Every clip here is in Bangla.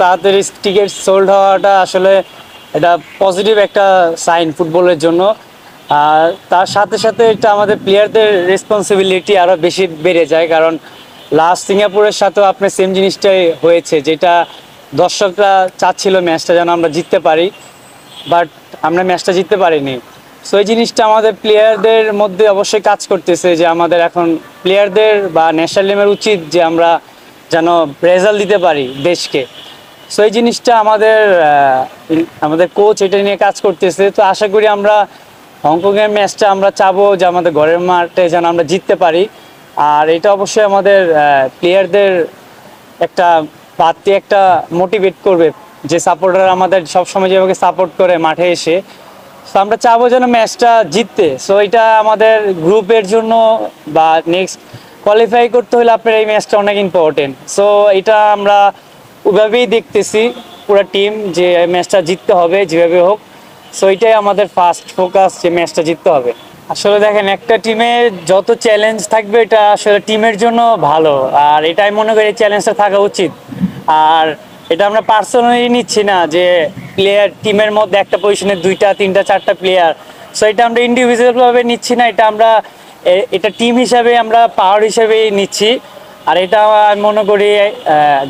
তাড়াতাড়ি টিকিট সোল্ড হওয়াটা আসলে এটা পজিটিভ একটা সাইন ফুটবলের জন্য। আর তার সাথে সাথে এটা আমাদের প্লেয়ারদের রেসপন্সিবিলিটি আরও বেশি বেড়ে যায়, কারণ লাস্ট সিঙ্গাপুরের সাথেও আপনার সেম জিনিসটাই হয়েছে, যেটা দর্শকরা চাচ্ছিল ম্যাচটা যেন আমরা জিততে পারি বাট আমরা ম্যাচটা জিততে পারিনি। সো এই জিনিসটা আমাদের প্লেয়ারদের মধ্যে অবশ্যই কাজ করতেছে যে আমাদের এখন প্লেয়ারদের বা ন্যাশনাল টিমের উচিত যে আমরা যেন রেজাল্ট দিতে পারি দেশকে। সো এই জিনিসটা আমাদের আমাদের কোচ এটা নিয়ে কাজ করতেছে। তো আশা করি আমরা হংকংয়ের ম্যাচটা আমরা চাবো যে আমাদের ঘরের মাঠে যেন আমরা জিততে পারি। আর এটা অবশ্যই আমাদের প্লেয়ারদের একটা বাড়তি একটা মোটিভেট করবে, যে সাপোর্টার আমাদের সবসময় যেভাবে সাপোর্ট করে মাঠে এসে। তো আমরা চাবো যেন ম্যাচটা জিততে। সো এটা আমাদের গ্রুপের জন্য বা নেক্সট কোয়ালিফাই করতে হলে আপনার এই ম্যাচটা অনেক ইম্পর্টেন্ট সো এটা আমরা ওইভাবেই দেখতেছি পুরো টিম যে ম্যাচটা জিততে হবে, যেভাবে হোক। সো এটাই আমাদের ফার্স্ট ফোকাস যে ম্যাচটা জিততে হবে। আসলে দেখেন, একটা টিমে যত চ্যালেঞ্জ থাকবে, এটা আসলে টিমের জন্য ভালো। আর এটাই মনে করি চ্যালেঞ্জটা থাকা উচিত। আর এটা আমরা পার্সোনালি নিচ্ছি না যে প্লেয়ার টিমের মধ্যে একটা পজিশনে দুইটা, তিনটা, চারটা প্লেয়ার সো এটা আমরা ইন্ডিভিজুয়ালভাবে নিচ্ছি না, এটা আমরা এটা টিম হিসাবে আমরা পাওয়ার হিসাবেই নিচ্ছি। আর এটা আমি মনে করি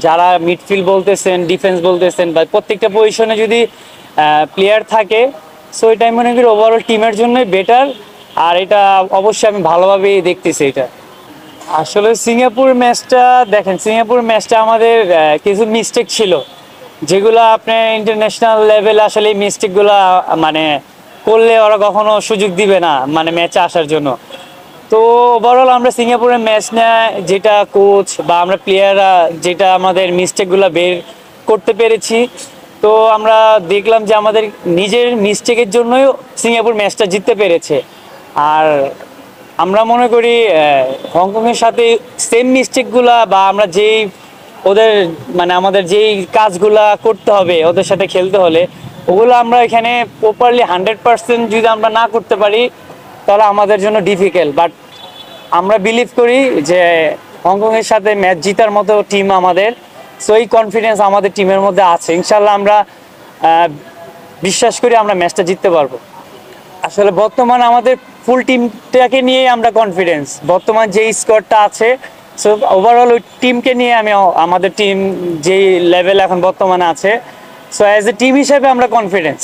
যারা মিডফিল্ড বলতেছেন ডিফেন্স বলতেছেন বা প্রত্যেকটা পজিশনে যদি প্লেয়ার থাকে সো এটা আমি মনে করি ওভারঅল টিমের জন্যই বেটার আর এটা অবশ্যই আমি ভালোভাবেই দেখতেছি এটা। আসলে সিঙ্গাপুর ম্যাচটা দেখেন, সিঙ্গাপুর ম্যাচটা আমাদের কিছু মিস্টেক ছিল। যেগুলো আপনার ইন্টারন্যাশনাল লেভেলে আসলে এই মিস্টেকগুলো মানে করলে ওরা কখনো সুযোগ দিবে না মানে ম্যাচে আসার জন্য। তো ওভারঅল আমরা সিঙ্গাপুরের ম্যাচ নেয়, যেটা কোচ বা আমরা প্লেয়াররা যেটা আমাদের মিস্টেকগুলো বের করতে পেরেছি। তো আমরা দেখলাম যে আমাদের নিজের মিস্টেকের জন্যই সিঙ্গাপুর ম্যাচটা জিততে পেরেছে। আর আমরা মনে করি হংকংয়ের সাথে সেম মিস্টেকগুলা বা আমরা যেই ওদের মানে আমাদের যেই কাজগুলা করতে হবে, ওদের সাথে খেলতে হলে, ওগুলো আমরা এখানে প্রপারলি হান্ড্রেড পার্সেন্ট যদি আমরা না করতে পারি তাহলে আমাদের জন্য ডিফিকাল্ট বাট আমরা বিলিভ করি যে হংকংয়ের সাথে ম্যাচ জিতার মতো টিম আমাদের সো এই কনফিডেন্স আমাদের টিমের মধ্যে আছে। ইনশাল্লাহ আমরা বিশ্বাস করি আমরা ম্যাচটা জিততে পারব। আসলে বর্তমান আমাদের ফুল টিমটাকে নিয়ে আমরা কনফিডেন্স বর্তমান যে স্কোয়াডটা আছে সো ওভারঅল ওই টিমকে নিয়ে আমি, আমাদের টিম যেই লেভেল এখন বর্তমানে আছে সো অ্যাজ এ টিম হিসেবে আমরা কনফিডেন্স